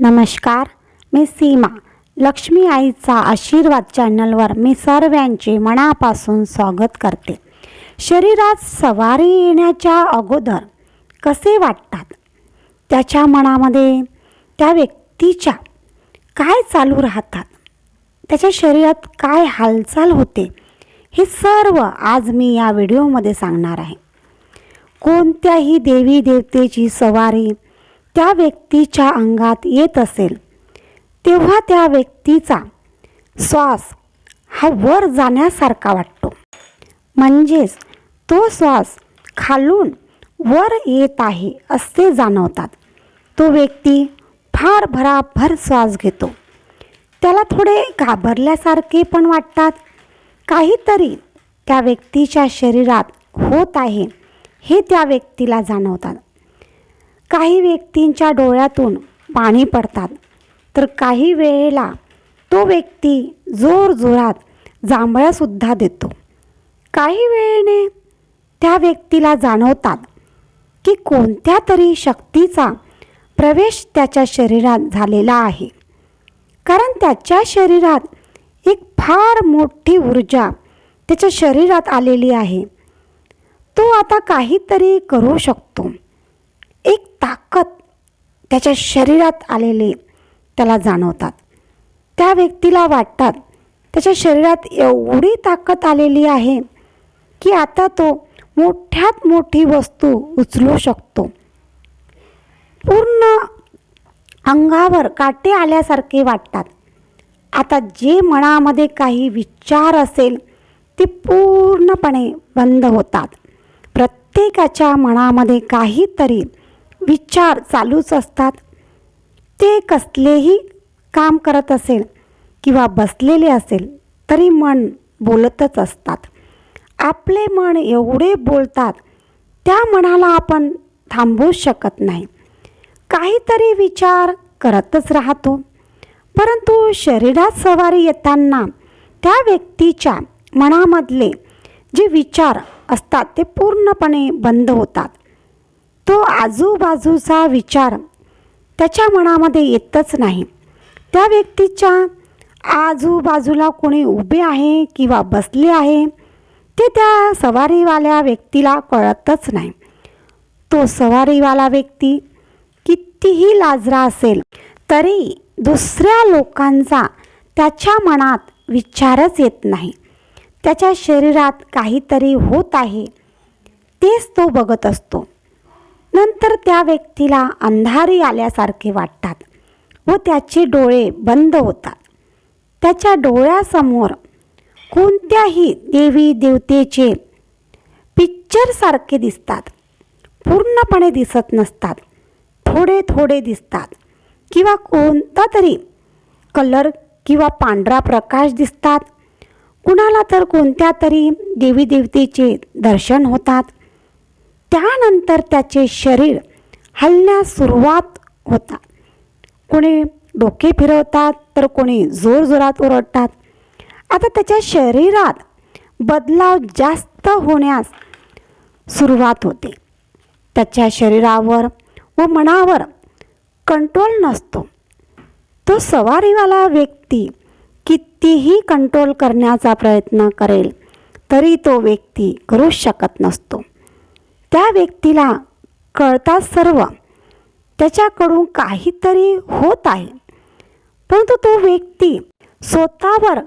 नमस्कार मी सीमा. लक्ष्मी आईचा आशीर्वाद चॅनलवर मी सर्वांचे मनापासून स्वागत करते. शरीरात सवारी येण्याच्या अगोदर कसे वाटतात? त्याच्या मनामध्ये त्या व्यक्तीच्या काय चालू राहतात? त्याच्या शरीरात काय हालचाल होते? हे सर्व आज मी या व्हिडिओमध्ये सांगणार आहे. कोणत्याही देवी देवतेची सवारी त्या व्यक्तीच्या अंगात येत असेल तेव्हा त्या व्यक्तीचा श्वास हा वर जाण्यासारखा वाटतो. म्हणजेच तो श्वास खालून वर येत आहे असे जाणवतात. तो व्यक्ती फार भराभर श्वास घेतो. त्याला थोडे घाबरल्यासारखे पण वाटतात. काहीतरी त्या व्यक्तीच्या शरीरात होत आहे हे त्या व्यक्तीला जाणवतात. काही व्यक्तींच्या डोळ्यातून पाणी पडतात. तर काही वेळेला तो व्यक्ती जोरजोरात जांभळ्यासुद्धा देतो. काही वेळेने त्या व्यक्तीला जाणवतात की कोणत्या तरी शक्तीचा प्रवेश त्याच्या शरीरात झालेला आहे. कारण त्याच्या शरीरात एक फार मोठी ऊर्जा त्याच्या शरीरात आलेली आहे. तो आता काहीतरी करू शकतो. ताकद त्याच्या शरीरात आलेले त्याला जाणवतात. त्या व्यक्तीला वाटतात त्याच्या शरीरात एवढी ताकद आलेली आहे की आता तो मोठ्यात मोठी वस्तू उचलू शकतो. पूर्ण अंगावर काटे आल्यासारखे वाटतात. आता जे मनामध्ये काही विचार असेल ते पूर्णपणे बंद होतात. प्रत्येकाच्या मनामध्ये काहीतरी विचार चालूच असतात. ते कसलेही काम करत असेल किंवा बसलेले असेल तरी मन बोलतच असतात. आपले मन एवढे बोलतात त्या मनाला आपण थांबवू शकत नाही. काहीतरी विचार करतच राहतो. परंतु शरीरात सवारी येताना त्या व्यक्तीच्या मनामधले जे विचार असतात ते पूर्णपणे बंद होतात. तो आजूबाजूचा विचार त्याच्या मनामध्ये येतच नाही. त्या व्यक्तीच्या आजूबाजूला कोणी उभे आहे किंवा बसले आहे ते त्या सवारीवाल्या व्यक्तीला कळतच नाही. तो सवारीवाला व्यक्ती कितीही लाजरा असेल तरी दुसऱ्या लोकांचा त्याच्या मनात विचारच येत नाही. त्याच्या शरीरात काहीतरी होत आहे तेच तो बघत असतो. नंतर त्या व्यक्तीला अंधारी आल्यासारखे वाटतात व त्याचे डोळे बंद होतात. त्याच्या डोळ्यासमोर कोणत्याही देवी देवतेचे पिक्चरसारखे दिसतात. पूर्णपणे दिसत नसतात. थोडे थोडे दिसतात. किंवा कोणता तरी कलर किंवा पांढरा प्रकाश दिसतात. कुणाला तर कोणत्या तरी देवी देवतेचे दर्शन होतात. त्यानंतर त्याचे शरीर हलण्यास सुरुवात होता कोणी डोके फिरवतात तर कोणी जोरजोरात ओरडतात. आता त्याच्या शरीरात बदलाव जास्त होण्यास सुरुवात होते. त्याच्या शरीरावर व मनावर कंट्रोल नसतो. तो सवारीवाला व्यक्ती कितीही कंट्रोल करण्याचा प्रयत्न करेल तरी तो व्यक्ती करू शकत नसतो. त्या व्यक्तीला कळतात सर्व. त्याच्याकडून काहीतरी होत आहे. परंतु तो व्यक्ती स्वतःवर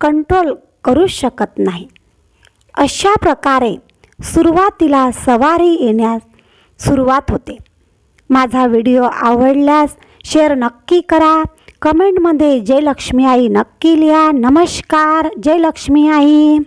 कंट्रोल करू शकत नाही. अशा प्रकारे सुरुवातीला सवारी येण्यास सुरुवात होते. माझा व्हिडिओ आवडल्यास शेअर नक्की करा. कमेंटमध्ये जय लक्ष्मी आई नक्की लिहा. नमस्कार जय लक्ष्मी आई